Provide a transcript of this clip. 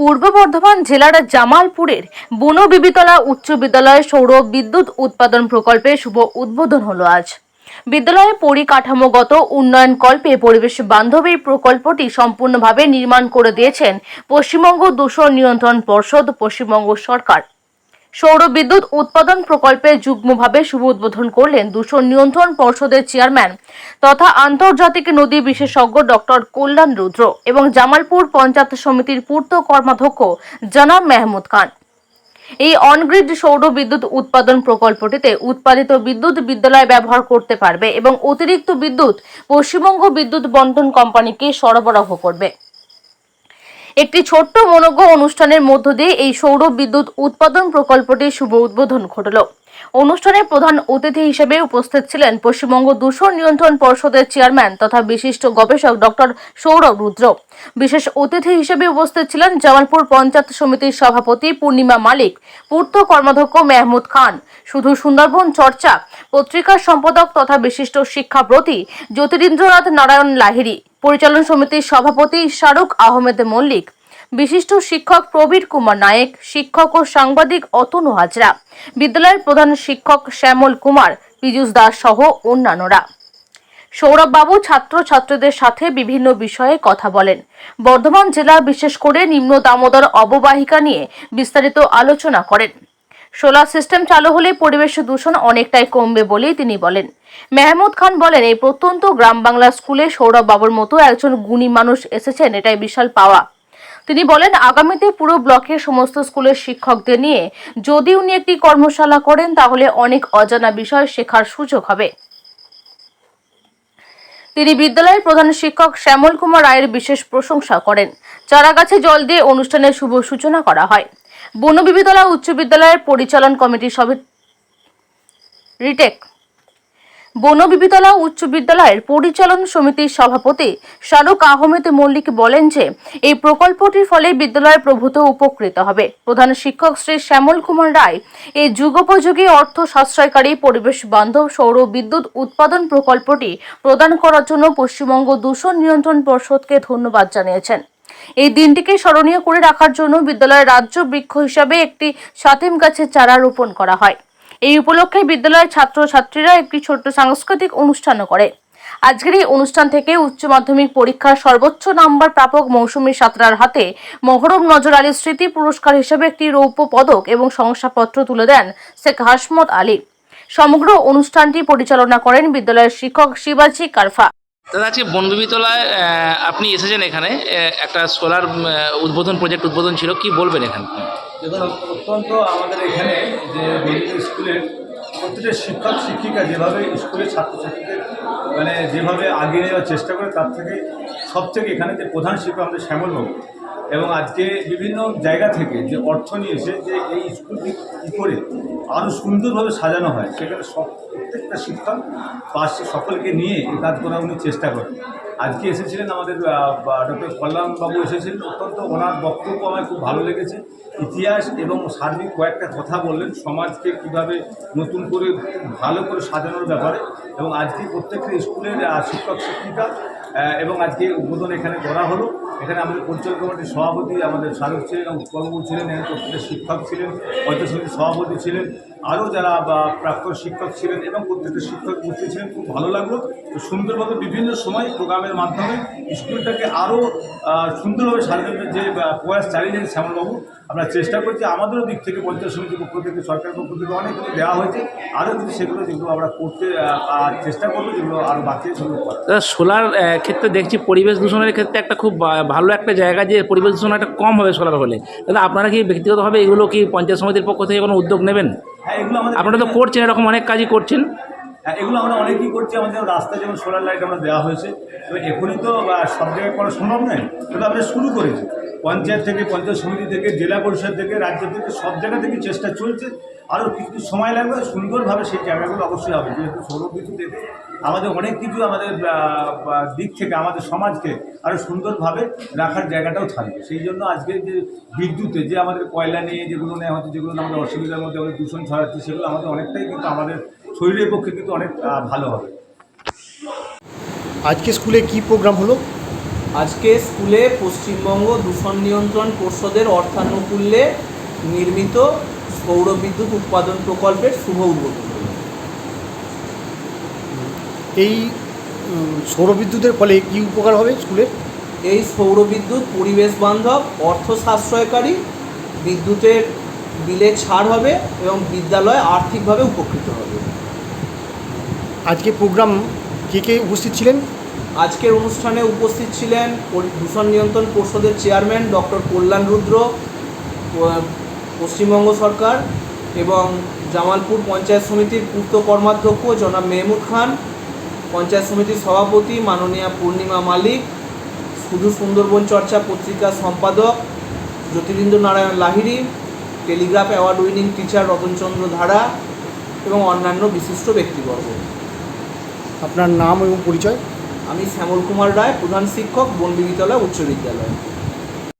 পূর্ব বর্ধমান জেলার জামালপুরের বনবিবিতলা উচ্চ বিদ্যালয়ে সৌর বিদ্যুৎ উৎপাদন প্রকল্পে শুভ উদ্বোধন হলো আজ। বিদ্যালয়ে পরিকাঠামোগত উন্নয়ন কল্পে পরিবেশ বান্ধবী প্রকল্পটি সম্পূর্ণভাবে নির্মাণ করে দিয়েছেন পশ্চিমবঙ্গ দূষণ নিয়ন্ত্রণ পর্ষদ পশ্চিমবঙ্গ সরকার। সৌর বিদ্যুৎ উৎপাদন প্রকল্পে যুগ্মভাবে শুভ উদ্বোধন করলেন দূষণ নিয়ন্ত্রণ পর্ষদের চেয়ারম্যান তথা আন্তর্জাতিক নদী বিশেষজ্ঞ ডক্টর কল্যাণ রুদ্র এবং জামালপুর পঞ্চায়েত সমিতির পূর্ত কর্মাধ্যক্ষ জনাব মেহমুদ খান। এই অনগ্রিড সৌর বিদ্যুৎ উৎপাদন প্রকল্পটিতে উৎপাদিত বিদ্যুৎ বিদ্যালয় ব্যবহার করতে পারবে এবং অতিরিক্ত বিদ্যুৎ পশ্চিমবঙ্গ বিদ্যুৎ বন্টন কোম্পানিকে সরবরাহ করবে। একটি ছোট্ট মনোজ্ঞ অনুষ্ঠানের মধ্য দিয়ে এই সৌর বিদ্যুৎ উৎপাদন প্রকল্পটির শুভ উদ্বোধন ঘটল। অনুষ্ঠানে প্রধান অতিথি হিসেবে উপস্থিত ছিলেন পশ্চিমবঙ্গ দূষণ নিয়ন্ত্রণ পর্ষদের চেয়ারম্যান তথা বিশিষ্ট গবেষক ডক্টর সৌরভ রুদ্র। বিশেষ অতিথি হিসেবে উপস্থিত ছিলেন জামালপুর পঞ্চায়েত সমিতির সভাপতি পূর্ণিমা মালিক, পূর্ত কর্মাধ্যক্ষ মেহমুদ খান। শুধু সুন্দরবন চর্চা, পত্রিকার সম্পাদক তথা বিশিষ্ট শিক্ষাব্রতী জ্যোতিরিন্দ্রনাথ নারায়ণ লাহিড়ী, পরিচালন সমিতির সভাপতি শাহরুখ আহমেদ মল্লিক বিশিষ্ট শিক্ষক প্রবীর কুমার নায়েক, শিক্ষক ও সাংবাদিক অতনু হাজরা, বিদ্যালয়ের প্রধান শিক্ষক শ্যামল কুমার, পীযুষ দাস সহ অন্যান্যরা। সৌরভবাবু ছাত্রছাত্রীদের সাথে বিভিন্ন বিষয়ে কথা বলেন। বর্ধমান জেলা বিশেষ করে নিম্ন দামোদর অববাহিকা নিয়ে বিস্তারিত আলোচনা করেন। সোলার সিস্টেম চালু হলে পরিবেশ দূষণ অনেকটাই কমবে বলেই তিনি বলেন। মেহমুদ খান বলেন, এই প্রত্যন্ত গ্রাম বাংলা স্কুলে সৌরভ বাবুর মতো একজন গুণী মানুষ এসেছেন, এটাই বিশাল পাওয়া। তিনি বলেন, আগামীতে পুরো ব্লকের সমস্ত স্কুলের শিক্ষকদের নিয়ে যদি উনি একটি কর্মশালা করেন, তাহলে অনেক অজানা বিষয় শেখার সুযোগ হবে। তিনি বিদ্যালয়ের প্রধান শিক্ষক শ্যামল কুমার রায়ের বিশেষ প্রশংসা করেন। চারাগাছে জল দিয়ে অনুষ্ঠানের শুভ সূচনা করা হয়। বনবিবিতলা উচ্চ বিদ্যালয়ের পরিচালন কমিটির সভা রিটেক বনবিবিতলা উচ্চ বিদ্যালয়ের পরিচালন সমিতির সভাপতি শাহরুখ আহমেদ মল্লিক বলেন যে, এই প্রকল্পটির ফলে বিদ্যালয়ের প্রভূত উপকৃত হবে। প্রধান শিক্ষক শ্রী শ্যামল কুমার রায়, এই যুগোপযোগী অর্থ সাশ্রয়কারী পরিবেশ বান্ধব সৌর বিদ্যুৎ উৎপাদন প্রকল্পটি প্রদান করার জন্য পশ্চিমবঙ্গ দূষণ নিয়ন্ত্রণ পর্ষদকে ধন্যবাদ জানিয়েছেন। এই দিনটিকে স্মরণীয় করে রাখার জন্য বিদ্যালয়ের রাজ্য বৃক্ষ হিসাবে একটি সাতিম গাছের চারা রোপণ করা হয়। এই উপলক্ষে বিদ্যালয়ের ছাত্রছাত্রীরা একটি ছোট্ট সাংস্কৃতিক অনুষ্ঠানও করে। আজকের এই অনুষ্ঠান থেকে উচ্চ মাধ্যমিক পরীক্ষার সর্বোচ্চ নাম্বার প্রাপক মৌসুমী সাঁতরার হাতে মহরম নজর আলীর স্মৃতি পুরস্কার হিসেবে একটি রৌপ্য পদক এবং শংসাপত্র তুলে দেন শেখ হাসমত আলী। সমগ্র অনুষ্ঠানটি পরিচালনা করেন বিদ্যালয়ের শিক্ষক শিবাজি কারফা। দাদা, আজকে বনবিবিতলায় আপনি এসেছেন এখানে। একটা সোলার উদ্বোধন, প্রজেক্ট উদ্বোধন ছিল। কি বলবেন এখানে? দেখুন অত্যন্ত আমাদের এখানে যে স্কুলের প্রত্যেকটা শিক্ষক, শিক্ষিকা যেভাবে স্কুলের ছাত্রছাত্রীদের মানে যেভাবে আগিয়ে নেওয়ার চেষ্টা করে, তার থেকে সব থেকে এখানে যে প্রধান শিক্ষক আমাদের শ্যামলবাবু। এবং আজকে বিভিন্ন জায়গা থেকে যে অর্থ নিয়ে যে এই স্কুলটি কী করে আরও সুন্দরভাবে সাজানো হয়, সেখানে সব প্রত্যেকটা শিক্ষক পাশে সকলকে নিয়ে এই কাজ করার উনি চেষ্টা করেন আজকে এসেছিলেন আমাদের ডক্টর কল্যাণবাবু এসেছিলেন। অত্যন্ত ওনার বক্তব্য আমার খুব ভালো লেগেছে। ইতিহাস এবং সার্বিক কয়েকটা কথা বললেন, সমাজকে কীভাবে নতুন করে, ভালো করে সাজানোর ব্যাপারে। এবং আজকে প্রত্যেকটা স্কুলের শিক্ষক, শিক্ষিকা এবং আজকে উদ্বোধন এখানে করা হলো। এখানে আমাদের পরিচালক কমিটির সভাপতি আমাদের শাহরুখ ছিলেন এবং কর্মবু ছিলেন, এখানে প্রত্যেকটা শিক্ষক ছিলেন, পঞ্চায়েত সভাপতি ছিলেন আরও যারা বা প্রাক্তন শিক্ষক ছিলেন এবং প্রত্যেকটা শিক্ষক উপস্থিত ছিলেন, খুব ভালো লাগল। তো সুন্দরভাবে বিভিন্ন সময় প্রোগ্রামের মাধ্যমে স্কুলটাকে আরও সুন্দরভাবে সাজানোর যে প্রয়াস চালিয়ে যান শ্যামলবাবু, আমরা চেষ্টা করছি। আমাদেরও দিক থেকে পঞ্চায়েত সমিতির পক্ষ থেকে, সরকারের পক্ষ থেকে অনেক কিছু দেওয়া হয়েছে। আরও কিছু সেগুলো যেগুলো আমরা করতে চেষ্টা করব, যেগুলো আরও বাকি সেগুলো সোলার ক্ষেত্রে দেখছি পরিবেশ দূষণের ক্ষেত্রে একটা খুব ভালো একটা জায়গা যে পরিবেশ দূষণ একটা কম হবে সোলার হলে তাহলে আপনারা কি ব্যক্তিগতভাবে এগুলো কি পঞ্চায়েত সমিতির পক্ষ থেকে কোনো উদ্যোগ নেবেন? আপনারা তো করছেন এরকম অনেক কাজই করছেন। হ্যাঁ এগুলো আমরা অনেকেই করছি আমাদের রাস্তায় যেমন সোলার লাইট আমরা দেওয়া হয়েছে তো এখনই তো সব জায়গায় করা সম্ভব নয়। তবে আমরা শুরু করেছি। পঞ্চায়েত থেকে পঞ্চায়েত সমিতি থেকে জেলা পরিষদ থেকে রাজ্য থেকে সব জায়গা থেকে চেষ্টা চলছে। আরও কিছু সময় লাগবে সুন্দরভাবে সেই জায়গাগুলো অবশ্যই হবে যেহেতু সৌর বিদ্যুৎ এতে আমাদের অনেক কিছু আমাদের দিক থেকে আমাদের সমাজকে আরও সুন্দরভাবে রাখার জায়গাটাও থাকবে। সেই জন্য আজকে যে বিদ্যুতে যে আমাদের কয়লা নিয়ে যেগুলো নেওয়া হচ্ছে যেগুলো আমাদের অসুবিধার মধ্যে আমাদের দূষণ ছড়াচ্ছে সেগুলো আমাদের অনেকটাই কিন্তু আমাদের শরীরের পক্ষে কিন্তু অনেক ভালো হবে। আজকে স্কুলে কি প্রোগ্রাম হলো? আজকে স্কুলে পশ্চিমবঙ্গ দূষণ নিয়ন্ত্রণ পর্ষদের অর্থানুকূল্যে নির্মিত সৌর বিদ্যুৎ উৎপাদন প্রকল্পের শুভ উদ্বোধন। এই সৌরবিদ্যুতের ফলে কি উপকার হবে স্কুলের এই সৌর বিদ্যুৎ পরিবেশ বান্ধব অর্থ সাশ্রয়কারী বিদ্যুতের বিলে ছাড় হবে এবং বিদ্যালয় আর্থিকভাবে উপকৃত হবে। আজকে প্রোগ্রাম কে কে উপস্থিত ছিলেন? আজকের অনুষ্ঠানে উপস্থিত ছিলেন দূষণ নিয়ন্ত্রণ পর্ষদের চেয়ারম্যান ডক্টর কল্যাণ রুদ্র পশ্চিমবঙ্গ সরকার এবং জামালপুর পঞ্চায়েত সমিতির পূর্ত কর্মাধ্যক্ষ জনাব মেহমুদ খান পঞ্চায়েত সমিতির সভাপতি মাননীয়া পূর্ণিমা মালিক শুধু সুন্দরবন চর্চা পত্রিকার সম্পাদক Jyotirindra Narayan Lahiri Telegraph award winning teacher Ratanchandra Dhara এবং অন্যান্য বিশিষ্ট ব্যক্তিবর্গ। আপনার নাম এবং পরিচয়? আমি শ্যামল কুমার রায় প্রধান শিক্ষক বনবিবিতলা উচ্চ বিদ্যালয়।